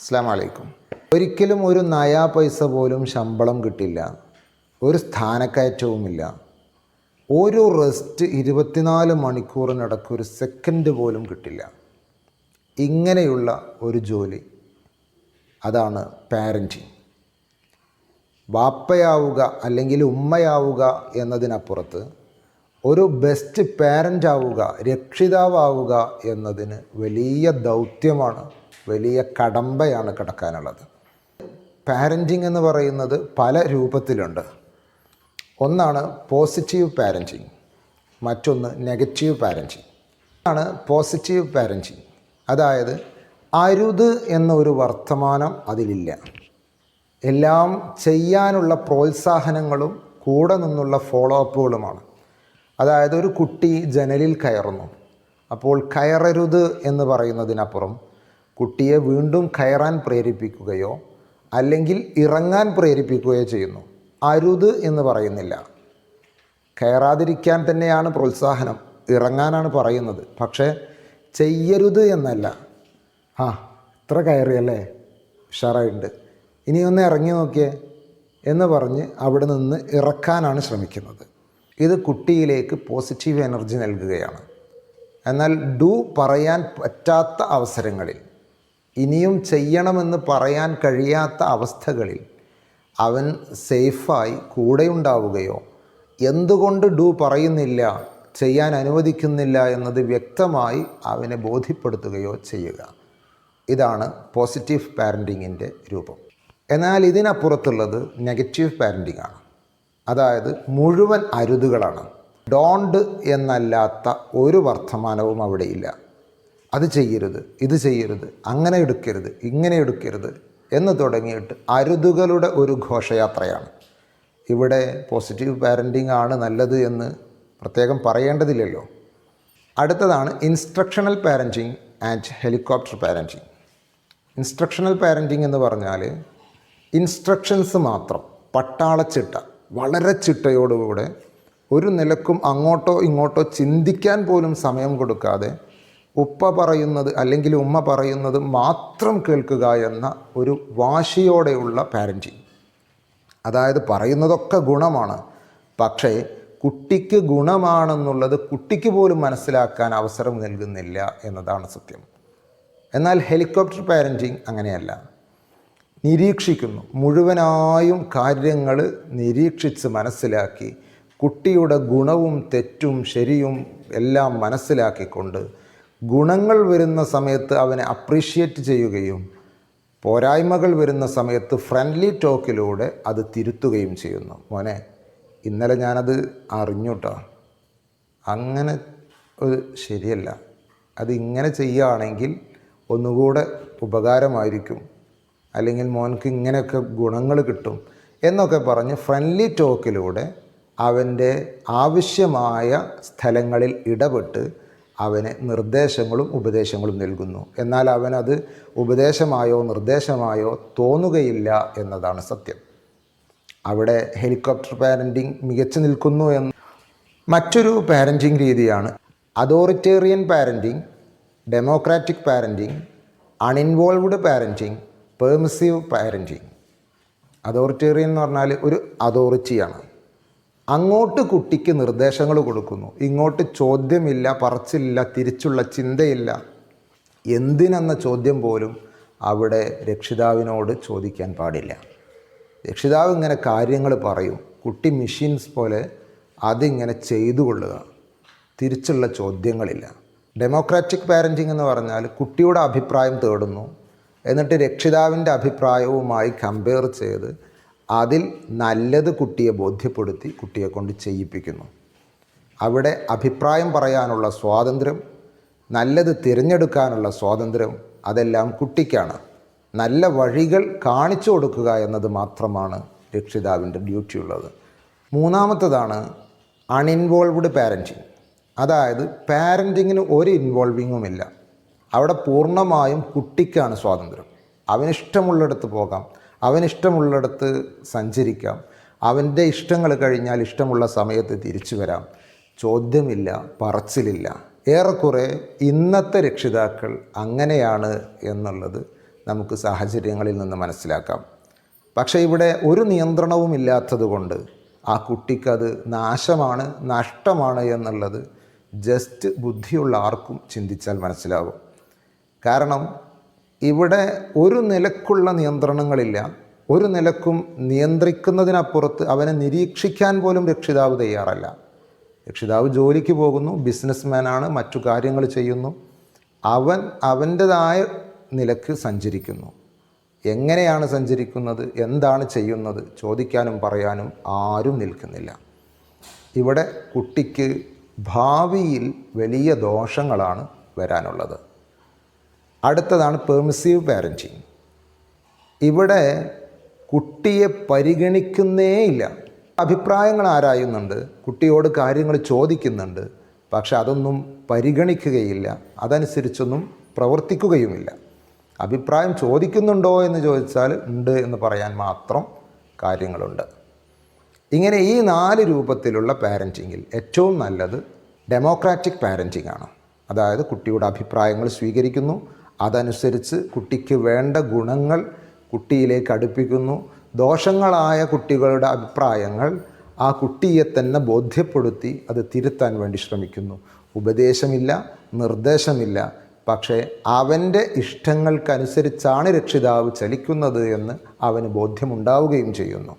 അസ്സാം ഒരിക്കലും ഒരു നയാ പൈസ പോലും ശമ്പളം കിട്ടില്ല. ഒരു സ്ഥാനക്കയറ്റവുമില്ല. ഒരു റെസ്റ്റ് ഇരുപത്തിനാല് മണിക്കൂറിനടക്ക് ഒരു സെക്കൻഡ് പോലും കിട്ടില്ല. ഇങ്ങനെയുള്ള ഒരു ജോലി അതാണ് പാരന്റിങ്. വാപ്പയാവുക അല്ലെങ്കിൽ ഉമ്മയാവുക എന്നതിനപ്പുറത്ത് ഒരു ബെസ്റ്റ് പാരന്റ് ആവുക രക്ഷിതാവുക എന്നതിന് വലിയ ദൗത്യമാണ് വലിയ കടമ്പയാണ് കിടക്കാനുള്ളത്. പാരന്റിങ് എന്ന് പറയുന്നത് പല രൂപത്തിലുണ്ട്. ഒന്നാണ് പോസിറ്റീവ് പാരന്റിങ് മറ്റൊന്ന് നെഗറ്റീവ് പാരന്റിങ്. ആണ് പോസിറ്റീവ് പാരന്റിങ്. അതായത് അരുത് എന്നൊരു വർത്തമാനം അതിലില്ല. എല്ലാം ചെയ്യാനുള്ള പ്രോത്സാഹനങ്ങളും കൂടെ നിന്നുള്ള ഫോളോ അപ്പുകളുമാണ് അതായത് ഒരു കുട്ടി ജനലിൽ കയറുന്നു. അപ്പോൾ കയറരുത് എന്ന് പറയുന്നതിനപ്പുറം കുട്ടിയെ വീണ്ടും കയറാൻ പ്രേരിപ്പിക്കുകയോ അല്ലെങ്കിൽ ഇറങ്ങാൻ പ്രേരിപ്പിക്കുകയോ ചെയ്യുന്നു. അരുത് എന്ന് പറയുന്നില്ല. കയറാതിരിക്കാൻ തന്നെയാണ് പ്രോത്സാഹനം. ഇറങ്ങാനാണ് പറയുന്നത്. പക്ഷേ ചെയ്യരുത് എന്നല്ല. ആ ഇത്ര കയറിയല്ലേ? ഉഷാറായിട്ടുണ്ട്. ഇനി ഒന്ന് ഇറങ്ങി നോക്കിയേ എന്ന് പറഞ്ഞ് അവിടെ നിന്ന് ഇറക്കാനാണ് ശ്രമിക്കുന്നത്. ഇത് കുട്ടിയിലേക്ക് പോസിറ്റീവ് എനർജി നൽകുകയാണ്. എന്നാൽ ഡു പറയാൻ പറ്റാത്ത അവസരങ്ങളിൽ ഇനിയും ചെയ്യണമെന്ന് പറയാൻ കഴിയാത്ത അവസ്ഥകളിൽ അവൻ സേഫായി കൂടെയുണ്ടാവുകയോ എന്തുകൊണ്ട് ഡു പറയുന്നില്ല ചെയ്യാൻ അനുവദിക്കുന്നില്ല എന്നത് വ്യക്തമായി അവനെ ബോധ്യപ്പെടുത്തുകയോ ചെയ്യുക. ഇതാണ് പോസിറ്റീവ് പാരന്റിങ്ങിന്റെ രൂപം. എന്നാൽ ഇതിനപ്പുറത്തുള്ളത് നെഗറ്റീവ് പാരന്റിംഗ് ആണ്. അതായത് മുഴുവൻ അരുതുകളാണ്. ഡോണ്ട് എന്നല്ലാത്ത ഒരു വർത്തമാനവും അവിടെയില്ല. അത് ചെയ്യരുത് ഇത് ചെയ്യരുത് അങ്ങനെ എടുക്കരുത് ഇങ്ങനെ എടുക്കരുത് എന്ന് തുടങ്ങിയിട്ട് അരുതുകളുടെ ഒരു ഘോഷയാത്രയാണ്. ഇവിടെ പോസിറ്റീവ് പാരന്റിംഗ് ആണ് നല്ലത് എന്ന് പ്രത്യേകം പറയേണ്ടതില്ലല്ലോ. അടുത്തതാണ് instructional parenting and helicopter parenting instructional parenting എന്ന് പറഞ്ഞാൽ ഇൻസ്ട്രക്ഷൻസ് മാത്രം പട്ടാളച്ചിട്ട വളരെ ചിട്ടയോടുകൂടെ ഒരു നിലക്കും അങ്ങോട്ടോ ഇങ്ങോട്ടോ ചിന്തിക്കാൻ പോലും സമയം കൊടുക്കാതെ ഉപ്പ പറയുന്നത് അല്ലെങ്കിൽ ഉമ്മ പറയുന്നത് മാത്രം കേൾക്കുക എന്ന ഒരു വാശിയോടെയുള്ള പാരന്റിങ് അതായത് പറയുന്നതൊക്കെ ഗുണമാണ്. പക്ഷേ കുട്ടിക്ക് ഗുണമാണെന്നുള്ളത് കുട്ടിക്ക് പോലും മനസ്സിലാക്കാൻ അവസരം നൽകുന്നില്ല എന്നതാണ് സത്യം. എന്നാൽ ഹെലികോപ്റ്റർ പാരന്റിങ് അങ്ങനെയല്ല. നിരീക്ഷിക്കുന്നു. മുഴുവനായും കാര്യങ്ങൾ നിരീക്ഷിച്ച് മനസ്സിലാക്കി കുട്ടിയുടെ ഗുണവും തെറ്റും ശരിയും എല്ലാം മനസ്സിലാക്കിക്കൊണ്ട് ഗുണങ്ങൾ വരുന്ന സമയത്ത് അവനെ അപ്രീഷിയേറ്റ് ചെയ്യുകയും പോരായ്മകൾ വരുന്ന സമയത്ത് ഫ്രണ്ട്ലി ടോക്കിലൂടെ അത് തിരുത്തുകയും ചെയ്യുന്നു. മോനെ ഇന്നലെ ഞാനത് അറിഞ്ഞുട്ടോ. അങ്ങനെ ഒരു ശരിയല്ല. അത് ഇങ്ങനെ ചെയ്യുകയാണെങ്കിൽ ഒന്നുകൂടെ ഉപകാരമായിരിക്കും. അല്ലെങ്കിൽ മോൻക്ക് ഇങ്ങനെയൊക്കെ ഗുണങ്ങൾ കിട്ടും എന്നൊക്കെ പറഞ്ഞ് ഫ്രണ്ട്ലി ടോക്കിലൂടെ അവന്റെ ആവശ്യമായ സ്ഥലങ്ങളിൽ ഇടപെട്ട് അവന് നിർദ്ദേശങ്ങളും ഉപദേശങ്ങളും നൽകുന്നു. എന്നാൽ അവനത് ഉപദേശമായോ നിർദ്ദേശമായോ തോന്നുകയില്ല എന്നതാണ് സത്യം. അവിടെ ഹെലികോപ്റ്റർ പാരന്റിങ് മികച്ചു നിൽക്കുന്നു എന്ന് മറ്റൊരു പാരന്റിങ് രീതിയാണ്. Authoritarian parenting democratic parenting uninvolved parenting permissive parenting. Authoritarian എന്ന് പറഞ്ഞാൽ ഒരു അതോറിറ്റിയാണ്. അങ്ങോട്ട് കുട്ടിക്ക് നിർദ്ദേശങ്ങൾ കൊടുക്കുന്നു. ഇങ്ങോട്ട് ചോദ്യമില്ല പറച്ചില്ല തിരിച്ചുള്ള ചിന്തയില്ല. എന്തിനെന്ന ചോദ്യം പോലും അവിടെ രക്ഷിതാവിനോട് ചോദിക്കാൻ പാടില്ല. രക്ഷിതാവ് ഇങ്ങനെ കാര്യങ്ങൾ പറയും. കുട്ടി മെഷീൻസ് പോലെ അതിങ്ങനെ ചെയ്തു കൊള്ളുക. തിരിച്ചുള്ള ചോദ്യങ്ങളില്ല. ഡെമോക്രാറ്റിക് പാരന്റിംഗ് എന്ന് പറഞ്ഞാൽ കുട്ടിയുടെ അഭിപ്രായം തേടുന്നു. എന്നിട്ട് രക്ഷിതാവിന്റെ അഭിപ്രായവുമായി കമ്പയർ ചെയ്ത് അതിൽ നല്ലത് കുട്ടിയെ ബോധ്യപ്പെടുത്തി കുട്ടിയെ കൊണ്ട് ചെയ്യിപ്പിക്കുന്നു. അവിടെ അഭിപ്രായം പറയാനുള്ള സ്വാതന്ത്ര്യം നല്ലത് തിരഞ്ഞെടുക്കാനുള്ള സ്വാതന്ത്ര്യം അതെല്ലാം കുട്ടിക്കാണ്. നല്ല വഴികൾ കാണിച്ചു കൊടുക്കുക എന്നത് മാത്രമാണ് രക്ഷിതാവിന്റെ ഡ്യൂട്ടി ഉള്ളത് മൂന്നാമത്തതാണ് അൺഇൻവോൾവ്ഡ് പാരന്റിങ്. അതായത് പാരന്റിങ്ങിന് ഒരു ഇൻവോൾവിങ്ങുമില്ല അവിടെ പൂർണമായും കുട്ടിക്കാണ് സ്വാതന്ത്ര്യം. അവനിഷ്ടമുള്ളിടത്ത് പോകാം. അവനിഷ്ടമുള്ളിടത്ത് സഞ്ചരിക്കാം. അവന്റെ ഇഷ്ടങ്ങൾ കഴിഞ്ഞാൽ ഇഷ്ടമുള്ള സമയത്ത് തിരിച്ചു വരാം. ചോദ്യമില്ല പറച്ചിലില്ല. ഏറെക്കുറെ ഇന്നത്തെ രക്ഷിതാക്കൾ അങ്ങനെയാണ് എന്നുള്ളത് നമുക്ക് സാഹചര്യങ്ങളിൽ നിന്ന് മനസ്സിലാക്കാം. പക്ഷേ ഇവിടെ ഒരു നിയന്ത്രണവും ഇല്ലാത്തതുകൊണ്ട് ആ കുട്ടിക്കത് നാശമാണ് നഷ്ടമാണ് എന്നുള്ളത് ജസ്റ്റ് ബുദ്ധിയുള്ള ആർക്കും ചിന്തിച്ചാൽ മനസ്സിലാകും കാരണം ഇവിടെ ഒരു നിലക്കുള്ള നിയന്ത്രണങ്ങളില്ല. ഒരു നിലക്കും നിയന്ത്രിക്കുന്നതിനപ്പുറത്ത് അവനെ നിരീക്ഷിക്കാൻ പോലും രക്ഷിതാവ് തയ്യാറല്ല. രക്ഷിതാവ് ജോലിക്ക് പോകുന്നു ബിസിനസ്മാനാണ് മറ്റു കാര്യങ്ങൾ ചെയ്യുന്നു. അവൻ അവന്റെതായ നിലയ്ക്ക് സഞ്ചരിക്കുന്നു. എങ്ങനെയാണ് സഞ്ചരിക്കുന്നത് എന്താണ് ചെയ്യുന്നത് ചോദിക്കാനും പറയാനും ആരും നിൽക്കുന്നില്ല. ഇവിടെ കുട്ടിക്ക് ഭാവിയിൽ വലിയ ദോഷങ്ങളാണ് വരാനുള്ളത്. അടുത്തതാണ് പെർമിസീവ് പാരന്റിങ് ഇവിടെ കുട്ടിയെ പരിഗണിക്കുന്നേ ഇല്ല. അഭിപ്രായങ്ങൾ ആരായുന്നുണ്ട്? കുട്ടിയോട് കാര്യങ്ങൾ ചോദിക്കുന്നുണ്ട്. പക്ഷെ അതൊന്നും പരിഗണിക്കുകയില്ല. അതനുസരിച്ചൊന്നും പ്രവർത്തിക്കുകയുമില്ല. അഭിപ്രായം ചോദിക്കുന്നുണ്ടോ എന്ന് ചോദിച്ചാൽ ഉണ്ട് എന്ന് പറയാൻ മാത്രം കാര്യങ്ങളുണ്ട്. ഇങ്ങനെ ഈ നാല് രൂപത്തിലുള്ള പാരന്റിങ്ങിൽ ഏറ്റവും നല്ലത് ഡെമോക്രാറ്റിക് പാരന്റിംഗ് ആണ്. അതായത് കുട്ടിയുടെ അഭിപ്രായങ്ങൾ സ്വീകരിക്കുന്നു അതനുസരിച്ച് കുട്ടിക്ക് വേണ്ട ഗുണങ്ങൾ കുട്ടിയിലേക്ക് അടുപ്പിക്കുന്നു. ദോഷങ്ങളായ കുട്ടികളുടെ അഭിപ്രായങ്ങൾ ആ കുട്ടിയെ തന്നെ ബോധ്യപ്പെടുത്തി അത് തിരുത്താൻ വേണ്ടി ശ്രമിക്കുന്നു. ഉപദേശമില്ല നിർദ്ദേശമില്ല. പക്ഷേ അവന്റെ ഇഷ്ടങ്ങൾക്കനുസരിച്ചാണ് രക്ഷിതാവ് ചലിക്കുന്നത് എന്ന് അവന് ബോധ്യമുണ്ടാവുകയും ചെയ്യുന്നു.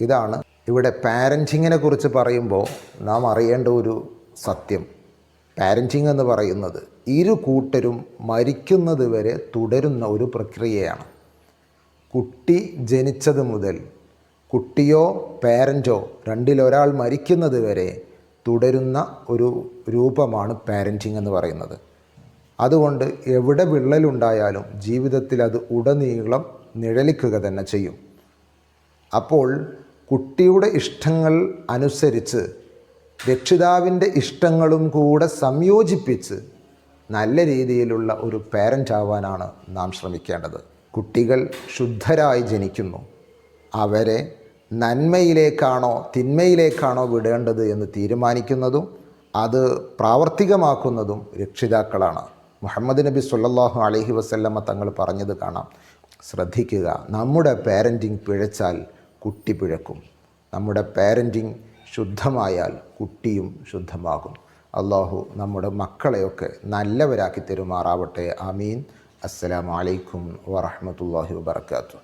ഇതാണ് ഇവിടെ പാരന്റിങ്ങിനെ കുറിച്ച് പറയുമ്പോൾ നാം അറിയേണ്ട ഒരു സത്യം. പാരന്റിങ് എന്ന് പറയുന്നത് ഇരു കൂട്ടരും മരിക്കുന്നത് വരെ തുടരുന്ന ഒരു പ്രക്രിയയാണ്. കുട്ടി ജനിച്ചത് മുതൽ കുട്ടിയോ പാരന്റോ രണ്ടിലൊരാൾ മരിക്കുന്നത് വരെ തുടരുന്ന ഒരു രൂപമാണ് പാരന്റിങ് എന്ന് പറയുന്നത്. അതുകൊണ്ട് എവിടെ വിള്ളലുണ്ടായാലും ജീവിതത്തിൽ അത് ഉടനീളം നിഴലിക്കുക തന്നെ ചെയ്യും. അപ്പോൾ കുട്ടിയുടെ ഇഷ്ടങ്ങൾ അനുസരിച്ച് രക്ഷിതാവിന്റെ ഇഷ്ടങ്ങളും കൂടെ സംയോജിപ്പിച്ച് നല്ല രീതിയിലുള്ള ഒരു പാരന്റ് ആവാനാണ് നാം ശ്രമിക്കേണ്ടത്. കുട്ടികൾ ശുദ്ധരായി ജനിക്കുന്നു. അവരെ നന്മയിലേക്കാണോ തിന്മയിലേക്കാണോ വിടേണ്ടത് എന്ന് തീരുമാനിക്കുന്നതും അത് പ്രാവർത്തികമാക്കുന്നതും രക്ഷിതാക്കളാണ്. മുഹമ്മദ് നബി സല്ലല്ലാഹു അലൈഹി വസല്ലമ തങ്ങൾ പറഞ്ഞത് കാണാം. ശ്രദ്ധിക്കുക നമ്മുടെ പാരന്റിങ് പിഴച്ചാൽ കുട്ടി പിഴക്കും. നമ്മുടെ പാരന്റിങ് ശുദ്ധമായാൽ കുട്ടിയും ശുദ്ധമാകും. അള്ളാഹു നമ്മുടെ മക്കളെയൊക്കെ നല്ലവരാക്കി തരുമാറാവട്ടെ. അമീൻ അസ്സലാമലൈക്കും വറഹ്മത്തുള്ളാഹി വബർക്കാത്തു